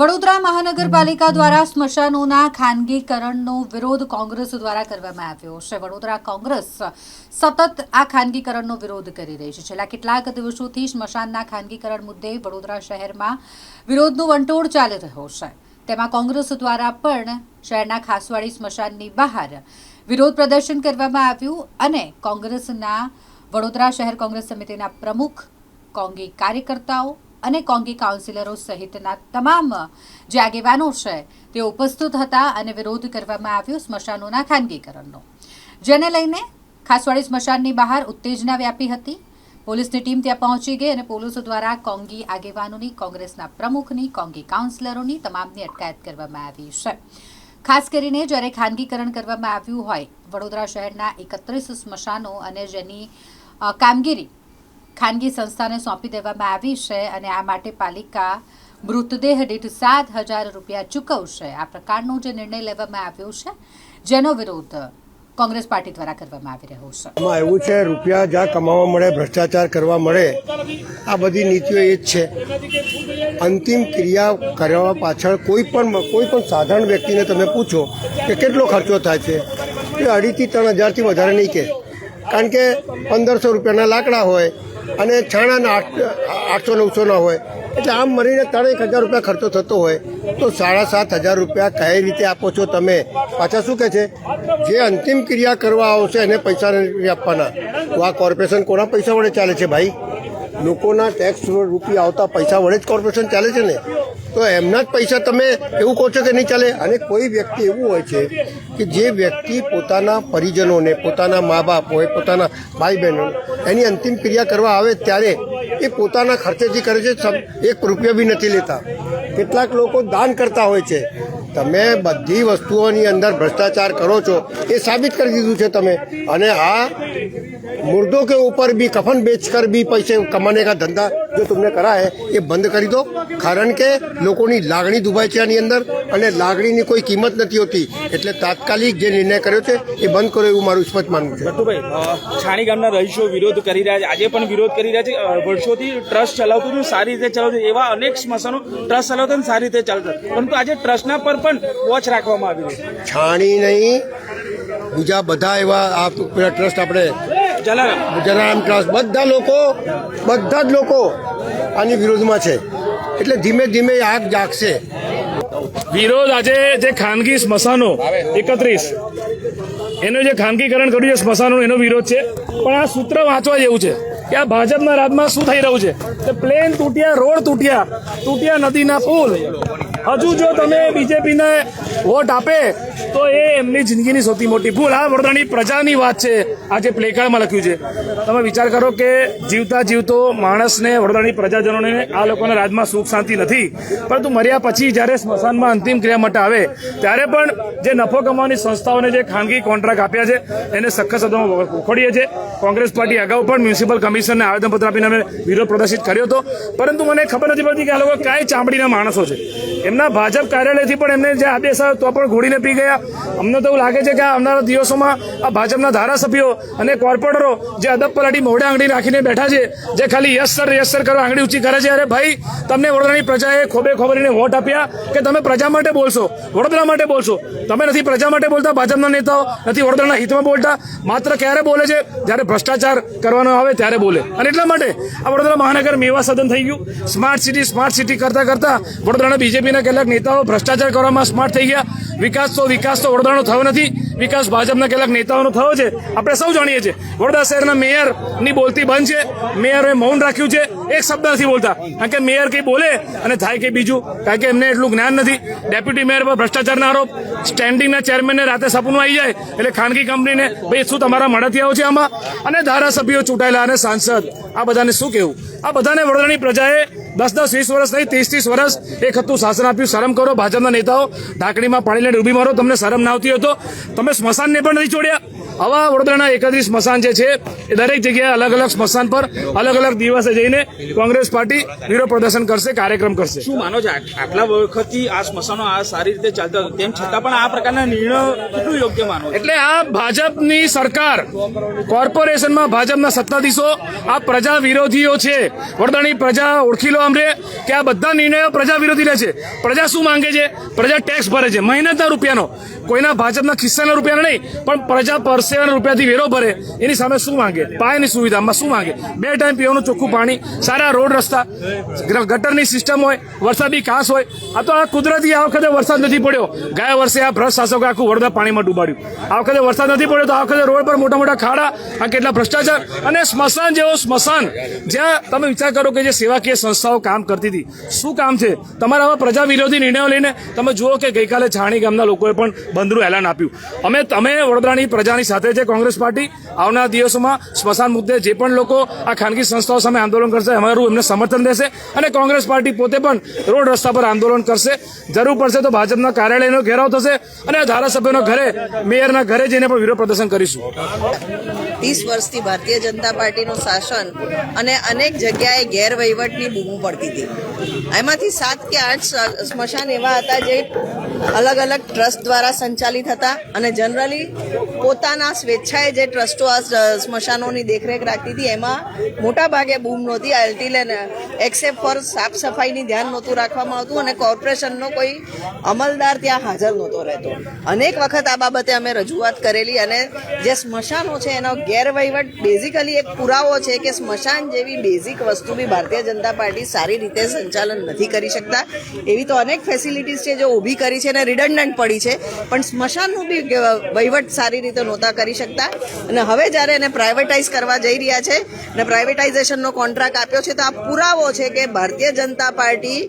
વડોદરા મહાનગરપાલિકા દ્વારા સ્મશાનોના ખાનગીકરણનો વિરોધ કોંગ્રેસ દ્વારા કરવામાં આવ્યો છે. વડોદરા કોંગ્રેસ સતત આ ખાનગીકરણનો વિરોધ કરી રહી છે. છેલ્લા કેટલાક દિવસોથી સ્મશાનના ખાનગીકરણ મુદ્દે વડોદરા શહેરમાં વિરોધનો વંટોળ ચાલી રહ્યો છે. તેમાં કોંગ્રેસ દ્વારા પણ શહેરના ખાસવાડી સ્મશાનની બહાર વિરોધ પ્રદર્શન કરવામાં આવ્યું અને કોંગ્રેસના વડોદરા શહેર કોંગ્રેસ સમિતિના પ્રમુખ, કોંગી કાર્યકર્તાઓ અને કોંગી કાઉન્સિલરો સહિતના તમામ જે આગેવાનો છે તે ઉપસ્થિત હતા અને વિરોધ કરવામાં આવ્યો સ્મશાનોના ખાનગીકરણનો. જેને લઈને ખાસવાડી સ્મશાનની બહાર ઉત્તેજના વ્યાપી હતી. પોલીસની ટીમ ત્યાં પહોંચી ગઈ અને પોલીસો દ્વારા કોંગી આગેવાનોની, કોંગ્રેસના પ્રમુખની, કોંગી કાઉન્સિલરોની તમામની અટકાયત કરવામાં આવી છે. ખાસ કરીને જ્યારે ખાનગીકરણ કરવામાં આવ્યું હોય, વડોદરા શહેરના એકત્રીસ સ્મશાનો અને જેની કામગીરી ખાનગી સંસ્થાને સોંપી દેવામાં આવી છે અને આ માટે પાલિકા મૃતદેહ દીઠ સાત હજાર રૂપિયા ચૂકવશે. આ પ્રકારનો જે નિર્ણય લેવામાં આવ્યો છે, જેનો વિરોધ કોંગ્રેસ પાર્ટી દ્વારા કરવામાં આવી રહ્યો છે. એમાં એવું છે, રૂપિયા જ્યાં કમાવા મળે, ભ્રષ્ટાચાર કરવા મળે, આ બધી નીતિઓ એ જ છે. અંતિમ ક્રિયા કરવા પાછળ કોઈ પણ કોઈ પણ સાધારણ વ્યક્તિને તમે પૂછો કે કેટલો ખર્ચો થાય છે, એ અઢીથી ત્રણ હજારથી વધારે નહીં કે. કારણ કે પંદરસો રૂપિયાના લાકડા હોય અને છાણાના આઠ આઠસો નવસોના હોય. એટલે આમ મળીને ત્રણેક હજાર રૂપિયા ખર્ચો થતો હોય, તો સાડા સાત હજાર રૂપિયા કઈ રીતે આપો છો તમે? પાછા શું કહે છે? જે અંતિમ ક્રિયા કરવા આવશે એને પૈસા આપવાના. તો આ કોર્પોરેશન કોના પૈસા વડે ચાલે છે ભાઈ? લોકોના ટેક્સ રૂપિયા આવતા પૈસા વડે જ કોર્પોરેશન ચાલે છે ને? તો એમના જ પૈસા તમે એવું કહો છો કે નહીં ચાલે? અને કોઈ વ્યક્તિ એવું હોય છે કે જે વ્યક્તિ પોતાના પરિજનોને, પોતાના મા બાપ હોય, પોતાના ભાઈ બહેનો એની અંતિમ ક્રિયા કરવા આવે ત્યારે એ પોતાના ખર્ચેથી કરે છે એક રૂપિયા બી નથી લેતા. કેટલાક લોકો દાન કરતા હોય છે. તમે બધી વસ્તુઓની અંદર ભ્રષ્ટાચાર કરો છો, એ સાબિત કરી દીધું છે તમે. અને આ મુર્દો કે ઉપર બી, કફન બેચકર બી પૈસે કમાને કા ધંધા જો તમને કરાય, એ બંધ કરી દો. કારણ કે લોકોની લાગણી દુભાય છે આની અંદર અને લાગણીની કોઈ કિંમત નથી હોતી. એટલે તાત્કાલિક જે નિર્ણય કર્યો છે, એ બંધ કરો એવું મારું સ્પષ્ટ માનવું છે. ભટ્ટુભાઈ છાણી ગામના રહીશો વિરોધ કરી રહ્યા છે. આજે પણ વિરોધ કરી રહ્યા છે. વર્ષોથી ટ્રસ્ટ ચલાવતું સારી રીતે ચલાવતું એવા અનેક સ્મશાનો ટ્રસ્ટ ચલાવતા સારી રીતે ચાલતા પરંતુ આજે ટ્રસ્ટના પર પણ વોચ રાખવામાં આવી છે. છાણી નહીં. બીજા બધા એવા આ પેલા ટ્રસ્ટ આપણે જલારામ. ટ્રસ્ટ બધા લોકો બધા જ લોકો આની વિરોધમાં છે. એટલે ધીમે ધીમે આગ જાગશે. વિરોધ આજે જે ખાનગી સ્મશાનો એકત્રીસ એનું જે ખાનગીકરણ કર્યું છે સ્મશાનો એનો વિરોધ છે. પણ આ સૂત્ર વાંચવા જેવું છે કે આ ભાજપના રાજમાં શું થઈ રહ્યું છે? કે પ્લેન તૂટ્યા રોડ તૂટ્યા તૂટ્યા નદીના પુલ. હજુ જો તમે બીજેપીને વોટ આપે, તો એ એમની જિંદગીની સૌથી મોટી ભૂલ. આ વડોદરાની પ્રજાની વાત છે. આ જે પ્લેકાર્ડમાં લખ્યું છે. તમે વિચાર કરો કે જીવતા જીવતો માણસને, વડોદરાની પ્રજાજનોને આ લોકોના રાજમાં સુખ, શાંતિ નથી. પરંતુ મર્યા પછી જ્યારે સ્મશાનમાં અંતિમ ક્રિયા માટે આવે, ત્યારે પણ જે નફો કમાવાની સંસ્થાઓને જે ખાનગી કોન્ટ્રાક્ટ આપ્યા છે, એને સખત શબ્દોમાં ઉખોડીએ છીએ. કોંગ્રેસ પાર્ટી અગાઉ પણ મ્યુનિસિપલ કમિશનને આવેદનપત્ર આપીને અમે વિરોધ પ્રદર્શિત કર્યો હતો. પરંતુ મને ખબર નથી પડતી કે આ લોકો કાંઈ ચામડીના માણસો છે. એમના ભાજપ કાર્યાલયથી પણ એમને જે આદેશ આવ્યો તો પણ ઘોડીને પી ગયા. અમને તો એવું લાગે છે કે આવનારા દિવસોમાં આ ભાજપના ધારાસભ્યો અને કોર્પોરેટરો જે અદબ પલાટી મોઢે આંગળી રાખીને બેઠા છે, જે ખાલી યસ સર યસ સર કરવા આંગળી ઊંચી કરે છે, અરે ભાઈ, તમને વડોદરાની પ્રજાએ ખોબે ખોબરીને વોટ આપ્યા કે તમે પ્રજા માટે બોલશો? વડોદરા માટે બોલશો? તમે નથી પ્રજા માટે બોલતા, ભાજપના નેતાઓ નથી વડોદરાના હિતમાં બોલતા. માત્ર ક્યારે બોલે છે? જ્યારે ભ્રષ્ટાચાર કરવાનો આવે ત્યારે બોલે. અને એટલા માટે આ વડોદરા મહાનગર મેવા સદન થઈ ગયું. સ્માર્ટ સિટી સ્માર્ટ સિટી કરતા કરતા વડોદરાના બીજેપીના કેટલાક નેતાઓ ભ્રષ્ટાચાર કરવામાં સ્માર્ટ થઈ ગયા. વિકાસ તો વિકાસ તો વડોદરાનો થયો નથી. વિકાસ ભાજપના કેટલાક નેતાઓનો થયો છે. આપણે સૌ જાણીએ છીએ. વડોદરા શહેરના મેયરની બોલતી બંધ છે. મેયરે મૌન રાખ્યું છે. એક શબ્દ નથી બોલતા. કારણ કે મેયર કંઈ બોલે અને થાય કંઈ બીજું. કારણ કે એમને એટલું જ્ઞાન નથી. ડેપ્યુટી મેયર પર ભ્રષ્ટાચારના આરોપ. સ્ટેન્ડિંગના ચેરમેનને રાતે સપનું આવી જાય. એટલે ખાનગી કંપનીને, ભાઈ, શું તમારા મળતી આવો છે આમાં? અને ધારાસભ્યો ચૂંટાયેલા અને સાંસદ. આ બધાને શું કહેવું? આ બધાને વડોદરાની પ્રજાએ દસ દસ વીસ વર્ષ નહીં ત્રીસ ત્રીસ વર્ષ એક હતું શાસન આપ્યું શરમ કરો ભાજપના નેતાઓ ઢાંકણીમાં પાણીને ડૂબી મારો તમને શરમ ના આવતી હતો તમે સ્મશાનને પણ નથી છોડ્યા. આવા વડોદરાના એકત્રીસ સ્મશાન જે છે એ દરેક જગ્યાએ અલગ અલગ સ્મશાન પર અલગ અલગ દિવસે જઈને કોંગ્રેસ પાર્ટી વિરોધ પ્રદર્શન કરશે કાર્યક્રમ કરશે. શું માનો છો? આટલા વખતથી આ સ્મશાનો આ સારી રીતે ચાલતા હતા તેમ છતાં પણ આ પ્રકારના નિર્ણયો કેટલું યોગ્ય માનો એટલે આ ભાજપની સરકાર કોર્પોરેશનમાં ભાજપના સત્તાધીશો આ પ્રજા વિરોધીઓ છે. વડોદરાની પ્રજા ઓળખી લો અમને કે આ બધા નિર્ણયો પ્રજા વિરોધી લે છે. પ્રજા શું માંગે છે? પ્રજા ટેક્સ ભરે છે. મહેનતના રૂપિયાનો. કોઈના ભાજપના ખિસ્સાના રૂપિયા નહીં, પણ પ્રજા પરસેવાના રૂપિયાથી વેરો ભરે. એની સામે શું માંગે? પાયાની સુવિધામાં શું માંગે? બે ટાઈમ પીવાનું ચોખ્ખું પાણી, સારા રોડ રસ્તા ગટરની સિસ્ટમ હોય, વરસાદી કાંસ હોય. આ તો આ કુદરતી આ વખતે વરસાદ નથી પડ્યો. ગયા વર્ષે આ ભ્રષ્ટ શાસકો આખું વડોદરા પાણીમાં ડૂબાડ્યું. આ વખતે વરસાદ નથી પડ્યો તો આ વખતે રોડ પર મોટા મોટા ખાડા, આ કેટલા ભ્રષ્ટાચાર અને સ્મશાન જેવો સ્મશાન. જ્યાં તમે વિચાર કરો કે જે સેવાકીય સંસ્થાઓ કામ કરતી હતી, શું કામ છે? તમારા આવા પ્રજા વિરોધી નિર્ણયો લઈને તમે જુઓ કે ગઈકાલે છાણી ગામના લોકોએ પણ બંધનું એલાન આપ્યું. અમે તમે વડોદરાની પ્રજાની સાથે છે કોંગ્રેસ પાર્ટી આવનાર દિવસોમાં સ્મશાન મુદ્દે જે પણ લોકો આ ખાનગી સંસ્થાઓ સામે આંદોલન કરશે, અમારું એમને સમર્થન દેશે અને કોંગ્રેસ પાર્ટી પોતે પણ રોડ રસ્તા પર આંદોલન કરશે. જરૂર પડશે તો ભાજપના કાર્યાલયનો ઘેરાવ થશે અને ધારાસભ્યોના ઘરે, મેયરના ઘરે જઈને પણ વિરોધ પ્રદર્શન કરીશું. ત્રીસ વર્ષથી ભારતીય જનતા પાર્ટીનું શાસન અને અનેક જગ્યાએ ગેરવહીવટની બૂમો પડતી હતી. એમાંથી સાત કે આઠ સ્મશાન એવા હતા જે અલગ અલગ ટ્રસ્ટ દ્વારા સંચાલિત હતા અને જનરલી પોતાના સ્વેચ્છાએ જે ટ્રસ્ટો આ સ્મશાનોની દેખરેખ રાખતી હતી, એમાં મોટા ભાગે બૂમ નહોતી અલ્ટિલેન એક્સેપ્ટ ફોર સાફ સફાઈની ધ્યાન નહોતું રાખવામાં આવતું અને કોર્પોરેશનનો કોઈ અમલદાર ત્યાં હાજર નહોતો રહેતો. અનેક વખત આ બાબતે અમે રજૂઆત કરેલી અને જે સ્મશાનો છે એનો ગેરવહીવટ બેઝિકલી એક પુરાવો છે કે સ્મશાન જેવી બેઝિક વસ્તુ બી ભારતીય જનતા પાર્ટી સારી રીતે સંચાલન નથી કરી શકતા. એવી તો અનેક ફેસિલિટીઝ છે જે ઊભી કરી છે અને રિડન્ડન્ટ પડી છે. પણ સ્મશાનનું બી વહીવટ સારી રીતે નહોતા કરી શકતા. અને હવે જ્યારે એને પ્રાઇવેટાઇઝ કરવા જઈ રહ્યા છે અને પ્રાઇવેટાઇઝેશનનો કોન્ટ્રાક્ટ આપ્યો છે, તો આ પુરાવો છે કે ભારતીય જનતા પાર્ટી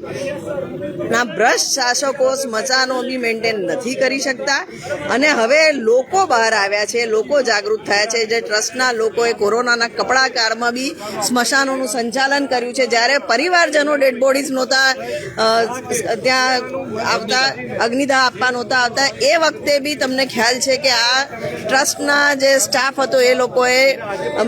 ના ભ્રષ્ટ શાસકો સ્મશાનો બી મેન્ટેન નથી કરી શકતા. અને હવે લોકો બહાર આવ્યા છે, લોકો જાગૃત થયા છે. જે ટ્રસ્ટના લોકોએ કોરોનાના કપડા કાળમાં બી સ્મશાનોનું સંચાલન કર્યું છે. જ્યારે પરિવારજનો ડેડ બોડીઝ નહોતા ત્યાં આવતા, અગ્નિદાહ આપવા નહોતા આવતા, એ વખતે બી તમને ખ્યાલ છે કે આ ટ્રસ્ટના જે સ્ટાફ હતો એ લોકોએ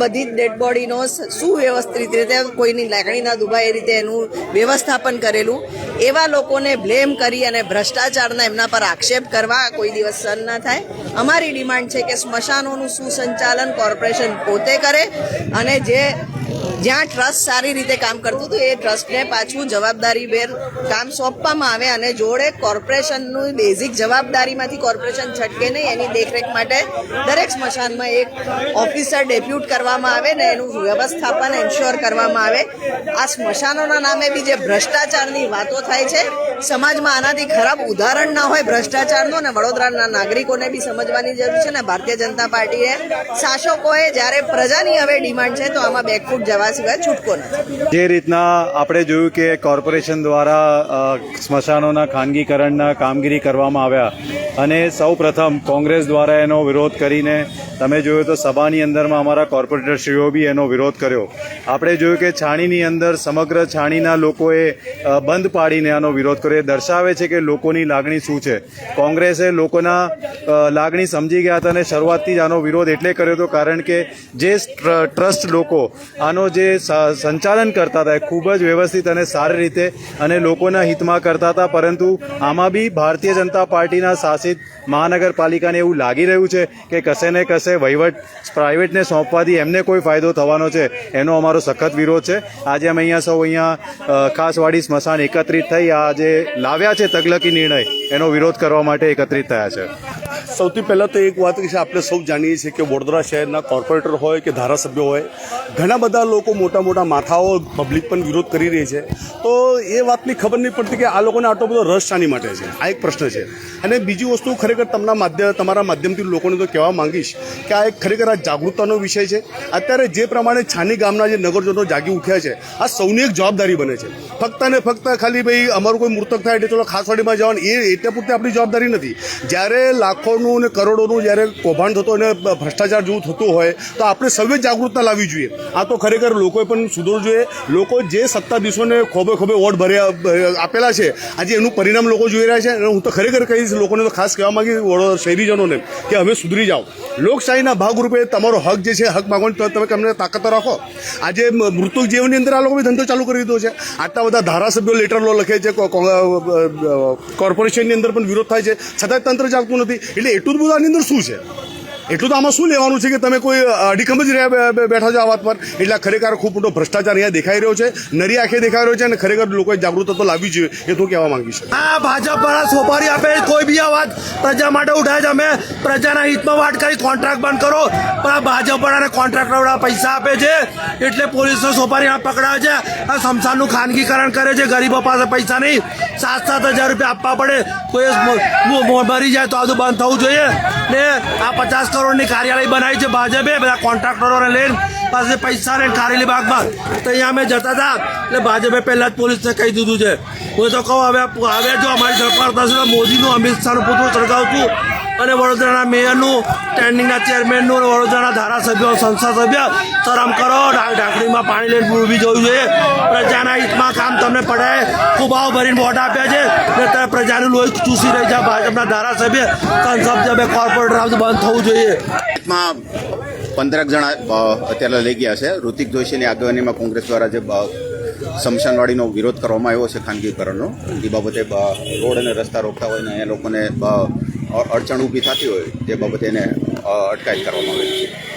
બધી જ ડેડ બોડીનો સુવ્યવસ્થિત રીતે કોઈની લાગણી ના દુભાય એ રીતે એનું વ્યવસ્થાપન કરેલું. એવા લોકોને બ્લેમ કરી અને ભ્રષ્ટાચારના એમના પર આક્ષેપ કરવા કોઈ દિવસ સહન ના થાય. અમારી ડિમાન્ડ છે કે સ્મશાનોનું સુસંચાલન કોર્પોરેશન પોતે કરે અને જે જ્યાં ટ્રસ્ટ સારી રીતે કામ કરતું હતું, એ ટ્રસ્ટને પાછું જવાબદારીભેર કામ સોંપવામાં આવે અને જોડે કોર્પોરેશનનું બેઝિક જવાબદારીમાંથી કોર્પોરેશન છટકે નહીં, એની દેખરેખ માટે દરેક સ્મશાનમાં એક ઓફિસર ડેપ્યુટ કરવામાં આવે ને એનું વ્યવસ્થાપન એન્શ્યોર કરવામાં આવે. આ સ્મશાનોના નામે બી જે ભ્રષ્ટાચારની વાતો થાય છે, સમાજમાં આનાથી ખરાબ ઉદાહરણ ના હોય ભ્રષ્ટાચારનો ને વડોદરાના નાગરિકોને બી સમજવાની જરૂર છે ને ભારતીય જનતા પાર્ટીએ શાસકોએ જ્યારે પ્રજાની હવે ડિમાન્ડ છે તો આમાં બેકફૂટ જવા સિવાય છૂટકો નથી. જે રીતના આપણે જોયું કે કોર્પોરેશન દ્વારા સ્મશાનોના ખાનગીકરણના કામગીરી કરવામાં આવ્યા અને સૌ પ્રથમ કોંગ્રેસ દ્વારા એનો વિરોધ કરીને તમે જોયું તો સભાની અંદરમાં અમારા કોર્પોરેટરશ્રીઓ બી એનો વિરોધ કર્યો. આપણે જોયું કે છાણીની અંદર સમગ્ર છાણીના લોકોએ બંધ પાડીને આનો વિરોધ કર્યો. એ દર્શાવે છે કે લોકોની લાગણી શું છે. કોંગ્રેસે લોકોના લાગણી સમજી ગયા હતા અને શરૂઆતથી જ આનો વિરોધ એટલે કર્યો હતો કારણ કે જે ટ્રસ્ટ લોકો આનો જે સંચાલન કરતા હતા એ ખૂબ જ વ્યવસ્થિત અને સારી રીતે અને લોકોના હિતમાં કરતા હતા. પરંતુ આમાં બી ભારતીય જનતા પાર્ટીના શાસિત મહાનગરપાલિકાને એવું લાગી રહ્યું છે કે કશે ને કશે વહીવટ પ્રાઇવેટને સોંપવાથી એમને કોઈ ફાયદો થવાનો છે? એનો અમારો સખત વિરોધ છે. આજે અમે અહીંયા સૌ અહીંયા ખાસવાડી સ્મશાન એકત્રિત થઈ આ જે લાવ્યા છે તગલકી નિર્ણય, એનો વિરોધ કરવા માટે એકત્રિત થયા છે. સૌથી પહેલાં તો એક વાત છે આપણે સૌ જાણીએ છીએ કે વડોદરા શહેરના કોર્પોરેટર હોય કે ધારાસભ્ય હોય, ઘણા બધા લોકો મોટા મોટા માથાઓ પબ્લિક પણ વિરોધ કરી રહી છે. તો એ વાતની ખબર નહીં પડતી કે આ લોકોને આટલો બધો રસ શાની માટે છે? આ એક પ્રશ્ન છે. અને બીજી વસ્તુ ખરેખર તમના માધ્યમ તમારા માધ્યમથી લોકોને તો કહેવા માંગીશ કે આ એક ખરેખર આ જાગૃતતાનો વિષય છે. અત્યારે જે પ્રમાણે છાની ગામના જે નગરજનો જાગી ઉઠ્યા છે, આ સૌની એક જવાબદારી બને છે. ફક્ત ને ફક્ત ખાલી ભાઈ અમારું કોઈ મૃતક થાય એટલે ચલો ખાસવાડીમાં જવાનું, એ એટલે પૂરતી આપણી જવાબદારી નથી. જ્યારે લાખોનું અને કરોડોનું જ્યારે કૌભાંડ થતો અને ભ્રષ્ટાચાર જેવું થતું હોય, તો આપણે સૌએ જાગૃતતા લાવવી જોઈએ. આ તો ખરેખર લોકોએ પણ સુધરવું જોઈએ. લોકો જે સત્તાધીશોને ખોબે ખોબે વોટ ભર્યા આપેલા છે, આજે એનું પરિણામ લોકો જોઈ રહ્યા છે. અને હું તો ખરેખર કહીશ, લોકોને તો ખાસ કહેવા માગીશ વડોદરા શહેરીજનોને, કે હવે સુધરી જાઓ. લોકશાહીના ભાગરૂપે તમારો હક જે છે, હક માગવાનો તમે તમને તાકાત રાખો? આજે મૃત્યુ જીવનની અંદર આ લોકોએ ધંધો ચાલુ કરી દીધો છે. આટલા બધા ધારાસભ્યો લેટર લો લખે છે કોર્પોરેશનની અંદર પણ વિરોધ થાય છે. છતાંય તંત્ર જાગતું નથી. એટલે આની અંદર શું છે? એટલું તો આમાં શું લેવાનું છે કે તમે કોઈ અડીખમ જ બેઠા છો આ વાત પર? એટલે ખરેખર ખૂબ મોટો ભ્રષ્ટાચાર અહીંયા દેખાઈ રહ્યો છે, નરી આંખે દેખાઈ રહ્યો છે અને ખરેખર લોકોએ જાગૃતતા તો લાવવી જોઈએ. એ તો કહેવા માંગીશ. આ ભાજપ વાળા સોપારી આપે, કોઈ બી વાત પ્રજા માટે ઉઠાય છે. અમે પ્રજાના હિતમાં વાત કરી કોન્ટ્રાક્ટ બંધ કરો. પણ આ ભાજપ વાળાને કોન્ટ્રાક્ટ વાળા પૈસા આપે છે, એટલે પોલીસને સોપારી પકડાવે છે. આ સમસાનનું ખાનગીકરણ કરે છે, ગરીબો પાસે પૈસા નહીં. સાત સાત હજાર રૂપિયા આપવા પડે. કોઈ મરી જાય તો આ બંધ થવું જોઈએ. ને આ પચાસ કરોડની કાર્યાલય બનાવી છે ભાજપે. બધા કોન્ટ્રાક્ટરોને લઈને પાસે પૈસા લઈને કારેલી બાગમાં. તો અહીંયા અમે જતા હતા. એટલે ભાજપે પહેલાં જ પોલીસને કહી દીધું છે. હું તો કહું, હવે હવે જો અમારી સરકાર થશે મોદીનું અમિત શાહનું પુતળું સળગાવશું અને વડોદરાના મેયરનું સ્ટેન્ડિંગના ચેરમેનનું અને વડોદરાના ધારાસભ્યો સંસદ સભ્ય શરમ કરો ઢાંકડીમાં પાણી લઈને ડૂબી જવું જોઈએ. પ્રજાના હિતમાં કામ તમને પડાય. ફુબાઓ ભરીને વોટ આપ્યા છે. ને ત્યારે પ્રજાનું લોહી ચૂસી રહી છે ભાજપના ધારાસભ્ય. સંસદ સભ્ય કોર્પોરેટર બંધ થવું જોઈએ. પંદરક જણા અત્યારે લઈ ગયા છે. ઋતિક જોશીની આગેવાનીમાં કોંગ્રેસ દ્વારા જે અ, સ્મશાનવાડીનો વિરોધ કરવામાં આવ્યો છે ખાનગીકરણનો. એ બાબતે રોડ અને રસ્તા રોકતા હોય ને એ લોકોને અડચણ ઊભી થતી હોય તે બાબતે એને અટકાયત કરવામાં આવેલી છે.